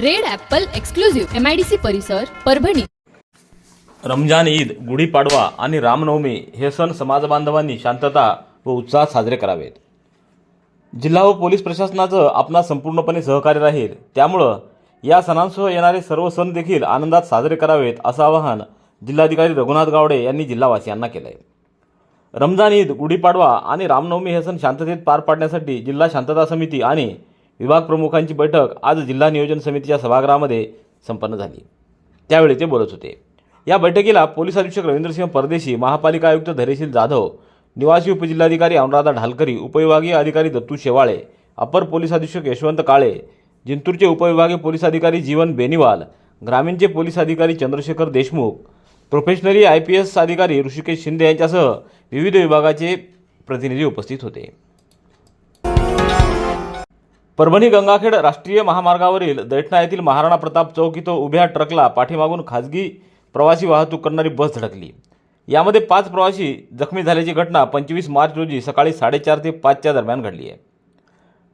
Red apple exclusive MIDC परिसर परभणी. रमजान ईद गुढीपाडवा आणि रामनवमी हे सण समाजबांधवांनी शांतता व उत्साहात साजरे करावेत. जिल्हा व पोलीस प्रशासनाचं आपणा संपूर्णपणे सहकार्य राहील. त्यामुळं या सणांसह येणारे सर्व सण देखील आनंदात साजरे करावेत असं आवाहन जिल्हाधिकारी रघुनाथ गावडे यांनी जिल्हावासियांना केलं आहे रमजान ईद गुढीपाडवा आणि रामनवमी हे सण शांततेत पार पाडण्यासाठी जिल्हा शांतता समिती आणि विभाग प्रमुखांची बैठक आज जिल्हा नियोजन समितीच्या सभागृहामध्ये संपन्न झाली. त्यावेळी ते बोलत होते. या बैठकीला पोलीस अधीक्षक रवींद्रसिंह परदेशी महापालिका आयुक्त धैर्यशील जाधव निवासी उपजिल्हाधिकारी अनुराधा ढालकरी उपविभागीय अधिकारी दत्तू शेवाळे अपर पोलीस अधीक्षक यशवंत काळे जिंतूरचे उपविभागीय पोलीस अधिकारी जीवन बेनिवाल ग्रामीणचे पोलीस अधिकारी Chandrashekhar Deshmukh professionally I P S अधिकारी ऋषिकेश शिंदे यांच्यासह विविध विभागाचे प्रतिनिधी उपस्थित होते. परभणी गंगाखेड राष्ट्रीय महामार्गावरील दैठणा येथील महाराणा प्रताप चौक इथं उभ्या ट्रकला पाठीमागून खाजगी प्रवासी वाहतूक करणारी बस धडकली यामध्ये पाच प्रवासी जखमी झाल्याची घटना पंचवीस मार्च रोजी सकाळी साडेचार ते पाचच्या दरम्यान घडली आहे.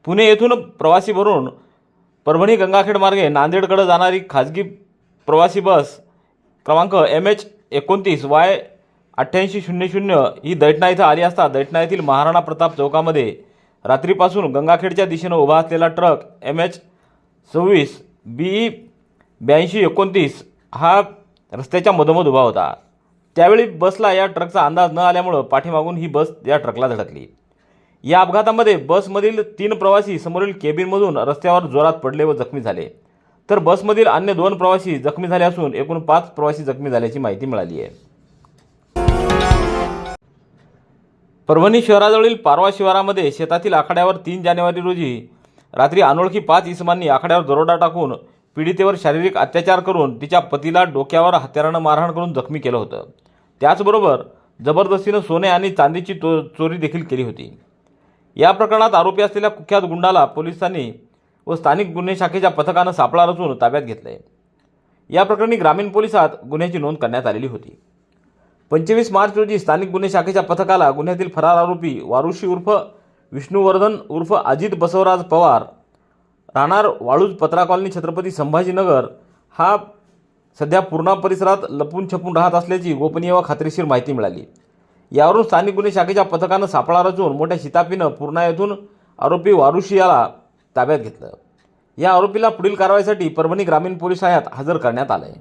पुणे येथून प्रवासी भरून परभणी गंगाखेड मार्गे नांदेडकडे जाणारी खाजगी प्रवासी बस क्रमांक एम एच एकोणतीस वाय अठ्ठ्याऐंशी शून्य शून्य ही दैठणा इथं आली असता दैठणा येथील महाराणा प्रताप चौकामध्ये रात्रीपासून गंगाखेडच्या दिशेनं उभा असलेला ट्रक एम एच सव्वीस बी ब्याऐंशी एकोणतीस हा रस्त्याच्या मधोमध उभा होता. त्यावेळी बसला या ट्रकचा अंदाज न आल्यामुळं पाठीमागून ही बस या ट्रकला धडकली. या अपघातामध्ये बसमधील तीन प्रवासी समोरील केबिनमधून रस्त्यावर जोरात पडले व जखमी झाले. तर बसमधील अन्य दोन प्रवासी जखमी झाले असून एकूण पाच प्रवासी जखमी झाल्याची माहिती मिळाली आहे. परभणी शहराजवळील पारवा शिवारामध्ये शेतातील आखाड्यावर तीन जानेवारी रोजी रात्री अनोळखी पाच इसमांनी आखाड्यावर दरोडा टाकून पीडितेवर शारीरिक अत्याचार करून तिच्या पतीला डोक्यावर हत्यारानं मारहाण करून जखमी केलं होतं. त्याचबरोबर जबरदस्तीनं सोने आणि चांदीची तो चोरी देखील केली होती. या प्रकरणात आरोपी असलेल्या कुख्यात गुंडाला पोलिसांनी व स्थानिक गुन्हे शाखेच्या पथकानं सापळा रचून ताब्यात घेतलं आहे या प्रकरणी ग्रामीण पोलिसात गुन्ह्याची नोंद करण्यात आलेली होती. पंचवीस मार्च रोजी स्थानिक गुन्हे शाखेच्या पथकाला गुन्ह्यातील फरार आरोपी वारुशी उर्फ विष्णुवर्धन उर्फ अजित बसवराज पवार राहणार वाळूज पत्रा कॉलनी छत्रपती संभाजीनगर हा सध्या पूर्णा परिसरात लपून छपून राहत असल्याची गोपनीय व खात्रीशीर माहिती मिळाली. यावरून स्थानिक गुन्हे शाखेच्या पथकानं सापळा रचून मोठ्या शितापीनं पूर्णा येथून आरोपी वारुशी याला ताब्यात घेतलं. या आरोपीला पुढील कारवाईसाठी परभणी ग्रामीण पोलीस ठाण्यात हजर करण्यात आलं आहे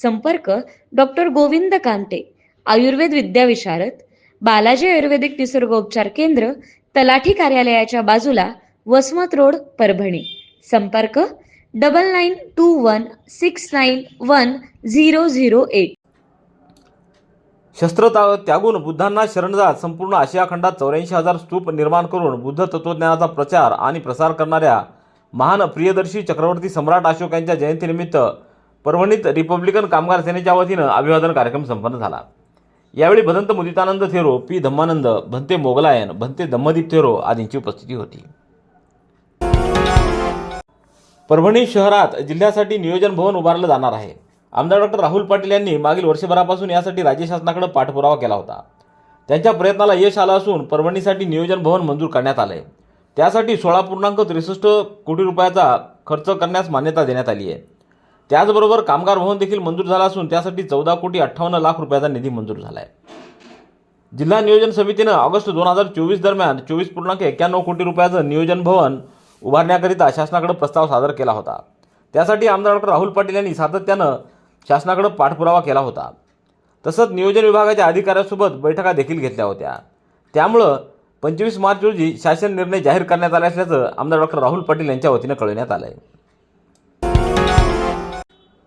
संपर्क डॉक्टर गोविंद कांते आयुर्वेद विद्याविशारद बालाजी आयुर्वेदिक निसर्गोपचार केंद्र तलाठी कार्यालयाच्या बाजूला वसमत रोड परभणी. संपर्क double nine two one six nine one zero zero eight. शस्त्र त्यागून बुद्धांना शरण जात संपूर्ण आशिया खंडात चौऱ्याऐंशी हजार स्तूप निर्माण करून बुद्ध तत्वज्ञानाचा प्रचार आणि प्रसार करणाऱ्या महान प्रियदर्शी चक्रवर्ती सम्राट अशोक यांच्या जयंतीनिमित्त परभणीत रिपब्लिकन कामगार सेनेच्या वतीनं अभिवादन कार्यक्रम संपन्न झाला. यावेळी भदंत मुदितानंद थेरो पी धम्मानंद भंते मोगलायन भंते धम्मदीप थेरो आदींची उपस्थिती होती. परभणी शहरात जिल्ह्यासाठी नियोजन भवन उभारलं जाणार आहे. आमदार डॉक्टर राहुल पाटील यांनी मागील वर्षभरापासून यासाठी राज्य शासनाकडे पाठपुरावा केला होता. त्यांच्या प्रयत्नाला यश आलं असून परभणीसाठी नियोजन भवन मंजूर करण्यात आलं आहे त्यासाठी सोळा पूर्णांक त्रेसष्ट कोटी रुपयाचा खर्च करण्यास मान्यता देण्यात आली आहे. त्याचबरोबर कामगार भवन देखील मंजूर झाला असून त्यासाठी चौदा कोटी अठ्ठावन्न लाख रुपयाचा निधी मंजूर झाला आहे जिल्हा नियोजन समितीनं ऑगस्ट दोन हजार चोवीस दरम्यान चोवीस पूर्णांक एक्क्याण्णव कोटी रुपयाचं नियोजन भवन उभारण्याकरिता शासनाकडे प्रस्ताव सादर केला होता. त्यासाठी आमदार डॉक्टर राहुल पाटील यांनी सातत्यानं शासनाकडे पाठपुरावा केला होता. तसंच नियोजन विभागाच्या अधिकाऱ्यांसोबत बैठका देखील घेतल्या होत्या. त्यामुळं पंचवीस मार्च रोजी शासन निर्णय जाहीर करण्यात आला असल्याचं आमदार डॉक्टर राहुल पाटील यांच्या वतीनं कळविण्यात आलं आहे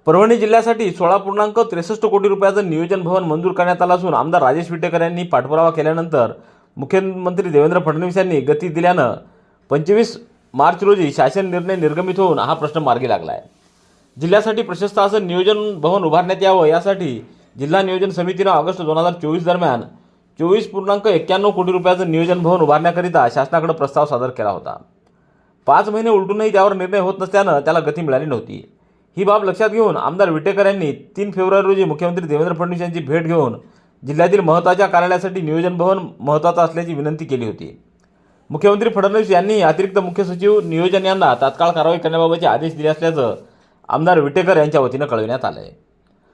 परभणी जिल्ह्यासाठी सोळा पूर्णांक त्रेसष्ट कोटी रुपयाचं नियोजन भवन मंजूर करण्यात आलं असून आमदार राजेश विटेकर यांनी पाठपुरावा केल्यानंतर मुख्यमंत्री देवेंद्र फडणवीस यांनी गती दिल्यानं पंचवीस मार्च रोजी शासन निर्णय निर्गमित होऊन हा प्रश्न मार्गी लागला आहे जिल्ह्यासाठी प्रशस्त असं नियोजन भवन उभारण्यात यावं यासाठी जिल्हा नियोजन समितीनं ऑगस्ट दोन हजार चोवीस दरम्यान चोवीस पूर्णांक एक्क्याण्णव कोटी रुपयाचं नियोजन भवन उभारण्याकरिता शासनाकडे प्रस्ताव सादर केला होता. पाच महिने उलटूनही त्यावर निर्णय होत नसल्यानं त्याला गती मिळाली नव्हती. ही बाब लक्षात घेऊन आमदार विटेकर यांनी तीन फेब्रुवारी रोजी मुख्यमंत्री देवेंद्र फडणवीस यांची भेट घेऊन जिल्ह्यातील महत्त्वाच्या कार्यालयासाठी नियोजन भवन महत्त्वाचं असल्याची विनंती केली होती. मुख्यमंत्री फडणवीस यांनी अतिरिक्त मुख्य सचिव नियोजन यांना तात्काळ कारवाई करण्याबाबतचे आदेश दिले असल्याचं आमदार विटेकर यांच्या वतीनं कळविण्यात आलं आहे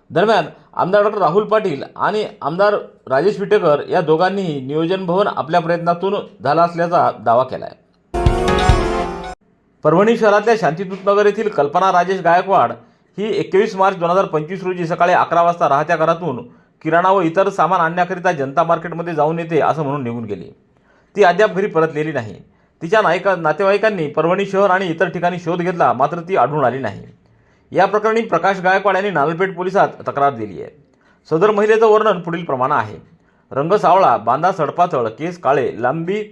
दरम्यान आमदार डॉक्टर राहुल पाटील आणि आमदार राजेश विटेकर या दोघांनीही नियोजन भवन आपल्या प्रयत्नातून झाला असल्याचा दावा केला आहे परभणी शहरातल्या शांतीदूतनगर येथील कल्पना राजेश गायकवाड ही एकवीस मार्च दोन हजार पंचवीस रोजी सकाळी अकरा वाजता राहत्या घरातून किराणा व इतर सामान आणण्याकरिता जनता मार्केटमध्ये जाऊन येते असं म्हणून निघून गेली. ती अद्याप घरी परतलेली नाही. तिच्या नायका नातेवाईकांनी परभणी शहर आणि इतर ठिकाणी शोध घेतला मात्र ती आढळून आली नाही. या प्रकरणी प्रकाश गायकवाड यांनी नालपेठ पोलिसात तक्रार दिली आहे. सदर महिलेचं वर्णन पुढील प्रमाणे आहे. रंग सावळा बांधा सडपातळ केस काळे लांबी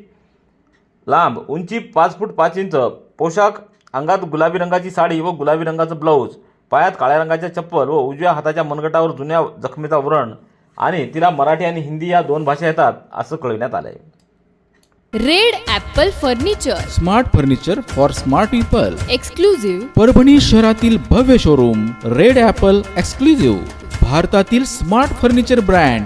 लांब उंची पाच फूट पाच इंच पोशाख अंगात गुलाबी रंगाची साडी व गुलाबी रंगाचं ब्लाऊज पायात काळ्या रंगाच्या चप्पल व उजव्या हाताच्या मनगटावर जुन्या जखमेचा व्रण आणि तिला मराठी आणि हिंदी या दोन भाषा येतात असं कळविण्यात आलं आहे red apple furniture. Smart furniture for smart people. Exclusive Parbhani शहरातील भव्य शोरूम रेड ॲपल एक्सक्लुझिव्ह. भारतातील smart furniture brand.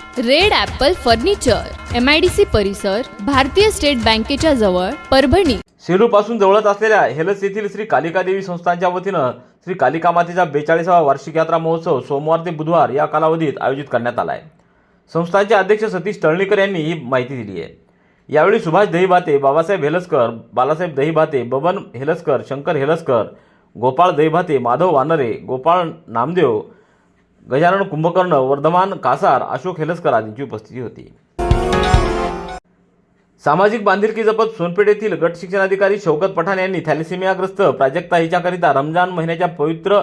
Red apple furniture M I D C परिसर भारतीय स्टेट बँकेच्या जवळ परभणी. सेलूपासून जवळच असलेल्या हेलस येथील श्री कालिका देवी संस्थांच्या वतीनं श्री कालिका मातेचा बेचाळीसावा वार्षिक यात्रा महोत्सव सोमवार ते बुधवार या कालावधीत आयोजित करण्यात आला आहे संस्थांचे अध्यक्ष सतीश तळणीकर यांनी ही माहिती दिली आहे. यावेळी सुभाष दहीभाते बाबासाहेब हेलसकर बालासाहेब दहीभाते बबन हेलसकर शंकर हेलसकर गोपाळ दहीभाते माधव वानरे गोपाळ नामदेव गजानन कुंभकर्ण वर्धमान कासार अशोक हेलसकर आदींची उपस्थिती होती. सामाजिक बांधिलकी जपत सोनपेठ येथील गट शिक्षणाधिकारी शौकत पठाण यांनी थॅलेसेमियाग्रस्त प्राजक्ता हिच्याकरिता रमजान महिन्याच्या पवित्र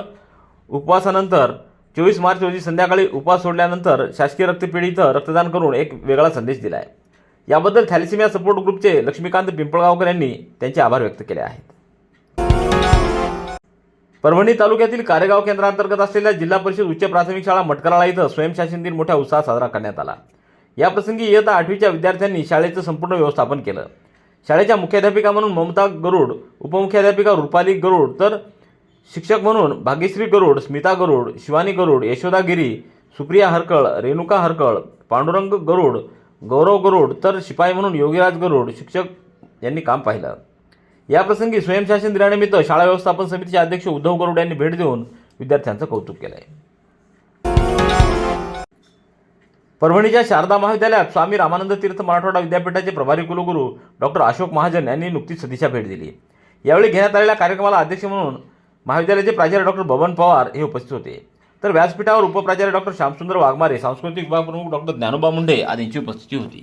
उपवासानंतर चोवीस मार्च रोजी संध्याकाळी उपवास सोडल्यानंतर शासकीय रक्तपेढी इथं रक्तदान करून एक वेगळा संदेश दिला आहे याबद्दल थॅलेसेमिया सपोर्ट ग्रुपचे लक्ष्मीकांत पिंपळगावकर यांनी त्यांचे आभार व्यक्त केले आहेत. परभणी तालुक्यातील कारेगाव केंद्रांतर्गत असलेल्या जिल्हा परिषद उच्च प्राथमिक शाळा मटकराळा इथं स्वयंशासन दिन मोठ्या उत्साहात साजरा करण्यात आला. या प्रसंगी इयत्ता आठवीच्या विद्यार्थ्यांनी शाळेचं संपूर्ण व्यवस्थापन केलं. शाळेच्या मुख्याध्यापिका म्हणून ममता गरुड उपमुख्याध्यापिका रुपाली गरुड तर शिक्षक म्हणून भाग्यश्री गरुड स्मिता गरुड शिवानी गरुड यशोदा गिरी सुप्रिया हरकळ रेणुका हरकळ पांडुरंग गरुड गौरव गरुड तर शिपाई म्हणून योगीराज गरुड शिक्षक यांनी काम पाहिलं. याप्रसंगी स्वयंशासन दिनानिमित्त शाळा व्यवस्थापन समितीचे अध्यक्ष उद्धव गरुड यांनी भेट देऊन विद्यार्थ्यांचं कौतुक केलं आहे परभणीच्या शारदा महाविद्यालयात स्वामी रामानंद तीर्थ मराठवाडा विद्यापीठाचे प्रभारी कुलगुरू डॉक्टर अशोक महाजन यांनी नुकतीच सदिच्छा भेट दिली. यावेळी घेण्यात आलेल्या कार्यक्रमाला अध्यक्ष म्हणून महाविद्यालयाचे प्राचार्य डॉक्टर बबन पवार हे उपस्थित होते. तर व्यासपीठावर उपप्राचार्य डॉक्टर श्यामसुंदर वाघमारे सांस्कृतिक विभाग प्रमुख डॉक्टर ज्ञानोबा मुंडे आदींची उपस्थिती होती.